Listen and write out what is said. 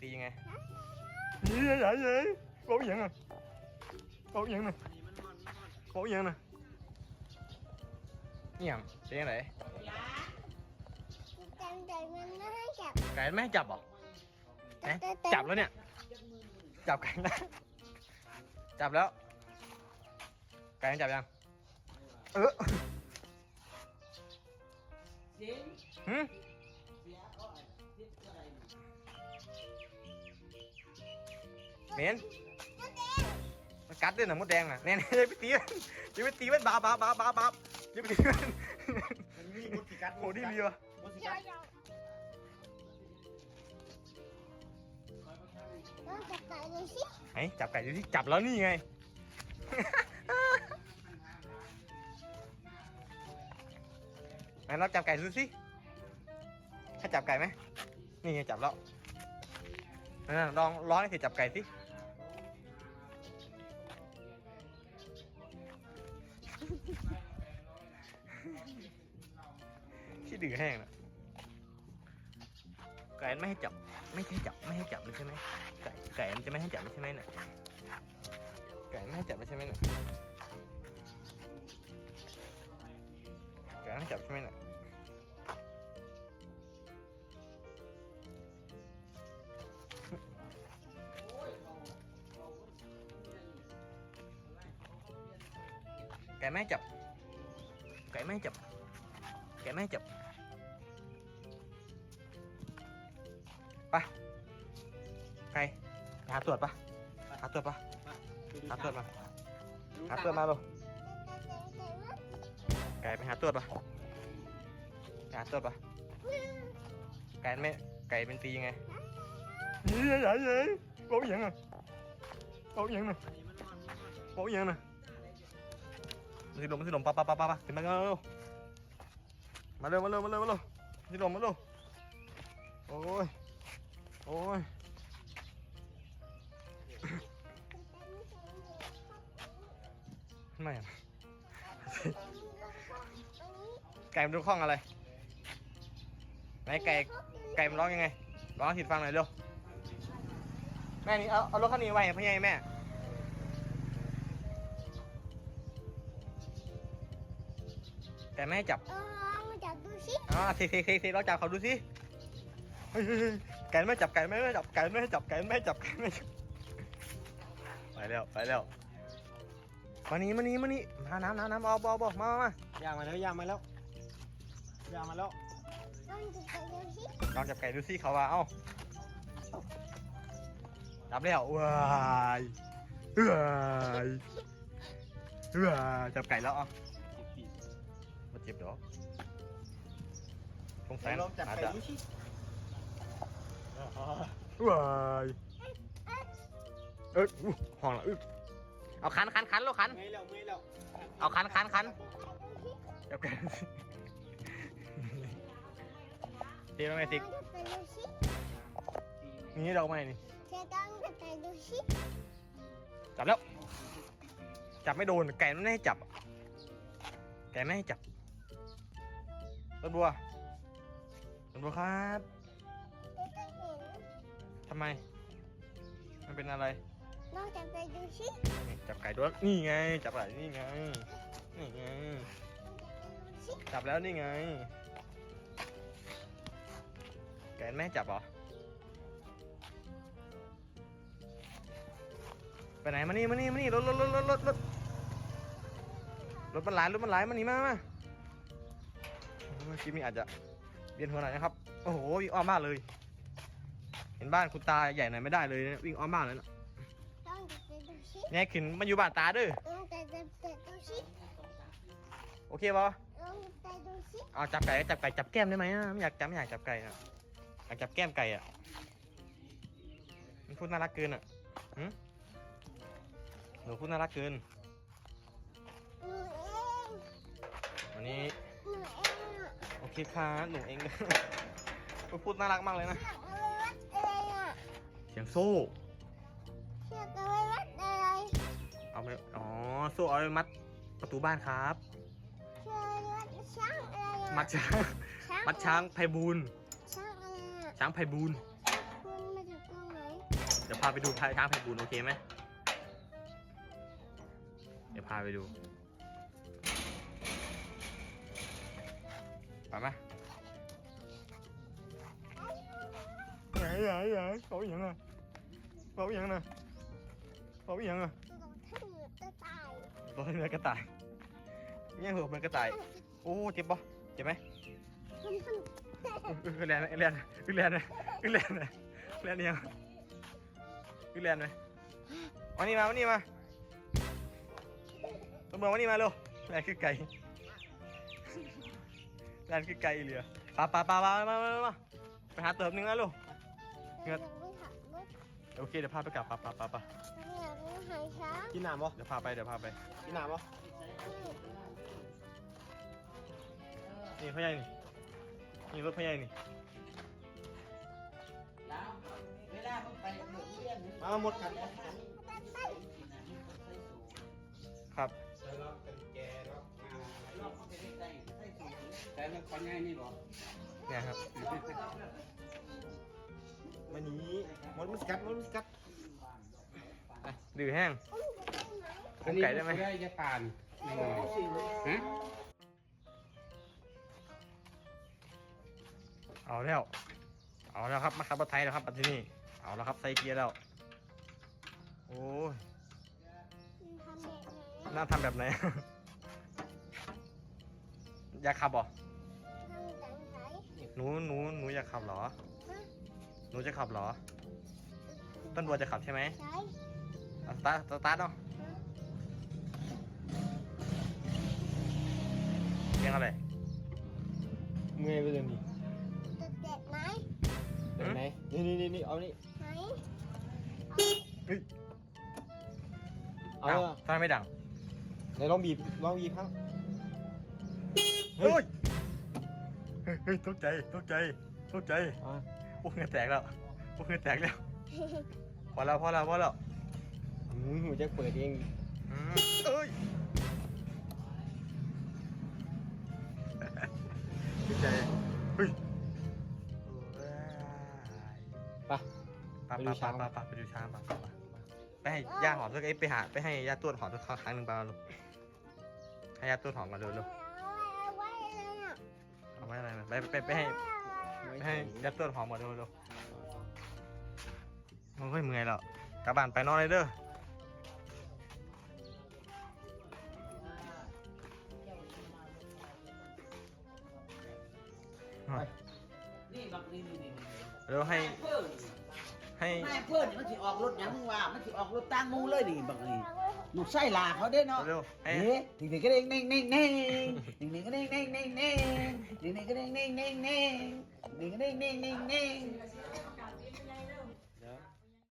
ตียังไงนี่ใหญ่ใหญ่บอกอยังอะเบอกอยังน่ะเบอกอยังน่ะนี่ยังเป็นยังไงจำใจมันไม่ให้จับไก่ไม่ให้จับเหรอจับแล้วเนี่ย จับไก่แล้วจับแล้วไก่จับยัง เออหืม เหม็นมันกัดด้วยนะมดแดงอะเนี่ยๆอย่าไปตีมันอย่าไปตีมันบาบาบาบาบาอย่าไปตีมันมันมีมดกี่กัดโหดีดีวะมดกี่เดี๋ยกัวดเดี๋ยวลองจับไก่ดูสิไหนจับไก่ดูที่จับแล้วนี่ไงไหนเราจับไก่ดูสิให้จับไก่ไหมนี่ไงจับแล้ว นั่นๆลองร้องให้สิจับไก่สิที่ดื้อแห้งนะไก่ไม่ให้จับ ไม่ให้จับ ไม่ให้จับเลยใช่ไหมไก่ไก่มันจะไม่ให้จับเลยใช่ไหมเนี่ยไก่ไม่ให้จับเลยใช่ไหมเนี่ยไก่ไม่ให้จับใช่ไหมเนี่ย ไก่ไม่ให้จับ ไก่ไม่ให้จับ ไก่ไม่ให้จับ ไป ไก่หาตรวจปะหาตรวจปะหาตรวจมา หาตรวจมาลูกไก่ไปหาตรวจปะไปหาตรวจปะไก่ไม่ไก่เป็นตียังไงนี่ใหญ่ใหญ่บอกอยังอะบอกอยังน่ะบอกอยังน่ะมา สิลมสิลมปะปะปะปะปะขึ้นมาเร็วมาเร็วมาเร็วมาเร็วมาเร็วสิลมมาเร็วโอ้ยโอ้ยไม่ไก่มันดูคล้องอะไรไหนไก่ไก่มันร้องยังไงร้องให้ถิดฟังหน่อยเร็วแม่นี่เอาเอารถคันนี้ไว้ให้พ่อใหญ่แม่ ไก่ไม่ให้จับเออลองจับดูสิอ่าเทเทเทเทเราจับเขาดูสิเฮ้ยเฮ้ยเฮ้ยไก่ไม่จับไก่ไม่ให้จับไก่ไม่ให้จับไก่ไม่ให้จับไก่ไม่ให้จับไปแล้วไปแล้วมานี่มานี่มานี่มาน้ำน้ำน้ำเอาเอาเอามามามาย่างมาแล้วย่างมาแล้วย่างมาแล้วลองจับไก่ดูสิลองจับไก่ดูสิเขาว่าเอ้าจับแล้วว้ายว้ายว้ายจับไก่แล้วเอะ มาเจ็บเดี๋ยวสงสัยลองจับอาจไก่จะดูสิว้ายเอ้ยอู้ห้องละอึเอาคันคันคันลูกคัน ไม่แล้วไม่แล้วเอาคันคันคันจับไก่ดูสิจับไก่ตีมาไหมลติ๊อกงจับไก่ดูสินี่ดอกไม้นี่เจะต้องจับไก่ดูสิจับแล้ว จับไม่โดน ไก่มันไม่ให้จับ ไก่ไม่ให้จับ ต้นบัวต้นบัวครับเจะต้องเห็นทำไม มันเป็นอะไรลองจับไก่ดูสินี่จับไก่ด้วยนี่ไง จับไก่นี่ไง นี่ไงดูสิจับแล้วนี่ไงไก่ไม่ให้จับเหรอ ไปไหนมานี่มานี่มานี่รถรถรถรถรถรถรถมันหลายรถมันหลายมานี่มามาโอ้ย คลิปนี้อาจจะเบียนหัวหน่อยนะครับ โอ้โหวิ่งอ้อมบ้านเลย เห็นบ้านคุณตาใหญ่หน่อยไม่ได้เลยนะวิ่งอ้อมบ้านเลยนะลองจับไก่ดูสิแง่ขึ้นมาอยู่บ้านตาเด้อลองจับไก่ดูสิโอเคปะลองจับไก่ดูสิเอาจับไก่จับไก่จับแก้มได้ไหมอะไม่อยากจับไม่อยากจับไก่อะอยากจับแก้มไก่อะมันพูดน่ารักเกินอะหึหนูพูดน่ารักเกิน หนูเอง วันนี้หนูเอง อะโอเคค่ะหนูเองพูดน่ารักมากเลยนะอยากเอาไปวัดอะไรอะเสียงโซ่อยากเอาไปวัดอะไรเอาไปอ๋อโซ่เอาไปมัดประตูบ้านครับเชื่อวัดช้างอะไรอะมัดช้างช้างมัดช้างไพบูลย์ช้างอะไรอะช้างไพบูลย์คุณมาจากตรงไหนเดี๋ยวพาไปดูพายช้างไพบูลย์โอเคไหมเดี๋ยวพาไปดู ไปไหมไหนไหนไหนเขาอหย่างอะเขาอหย่างน่ะเขาอหย่างอะลงทั้งหมดจะตายตัวเนื้อกระต่ายเนี่ยหัวมันกระต่าย โอ้เจ็บปะเจ็บไหมมันมันคือแลนคือแลนคือแลนคือแลนคือแลนยังคือแลนไหมวันนี้มาวันนี้มาตัวเมืองวันนี้มาเร็วแลนคือไก่ แลนคือไก่เหลือปลาปลาปลาปลามามามาไปหาเติมนึงนะลูก เงือกยังไม่หักมุดโอเคเดี๋ยวพาไปกลับปลาปลาปลาปลาเนี่ยไม่หายช้างกินน้ำปะเดี๋ยวพาไปเดี๋ยวพาไปกินน้ำปะนี่พ่อใหญ่นี่นี่รถพ่อใหญ่นี่แล้วเวลามันไปโรงเรียนมามาหมดกันครับแต่มันคนง่ายนี่บอกเนี่ยครับ มันหนีมดมันสกัดมดมันสกัดดื้อแห้งเป็นไก่ได้ไหมได้จะปานไม่น้อยฮะเอาแล้ว เอาแล้วครับมาขับรถไทยแล้วครับปัจจุบันนี้เอาแล้วครับใส่เกียร์แล้ว โอ้ยทำแบบไหนน่าทำแบบไหน อยากขับเหนูหนูหนูอยากขับเหรอ หนูจะขับเหรอ ต้นบัวจะขับใช่ไหมใช้เอาสตาร์ทสตาร์ทเนาะเรียงอะไรเมื่อยไปเลยนี่ตึกเด็ดไหมเดี๋ยวไหนนี่นี่นี่นี่เอานี่ไหนเอาอ้าวอะทำไมไม่ดัง ไหนลองบีบลองบีบครั้งเฮ้ย เฮ้ยตกใจตกใจตกใจอะโอ้เหงือแตกแล้วโอ้เหงือแตกแล้ว พอแล้วพอแล้วพอแล้วอืมหัวจะเปิดเองอืมเอ้ยตกใจเฮ้ยไปไปไปไปไปไปไปดูช้างไปไปไปไปให้ย่าหอมสักเอ้ยไปหาไปให้ย่าตรวจหอมสักครั้งหนึ่งไปเอาลูกให้ย่าตรวจหอมกันเร็วเร็ว ไว้อะไรนะไปไปไปให้ไปให้ย่าตรวจหอมก่อนเร็วเร็วโอ้ยเมื่อยแล้วกลับบ้านไปนอนเลยเด้อนี่บักนี่นี่นี่เร็วให้เพิ่น ให้นายเพิ่นนี่มันสิออกรถหยังมึงว่ามันสิออกรถตั้งมูเลยนี่บักนี่ลูกไส้ลาเขาเด้เนาะเร็วให้เอ๊ะนี่นี่ก็เด้งเน่งเน่งเน่งนี่นี่ก็เด้งเน่งเน่งเน่งนี่นี่ก็เด้งเน่งเน่งเน่งนี่ก็เด้งเน่งเน่งเน่ง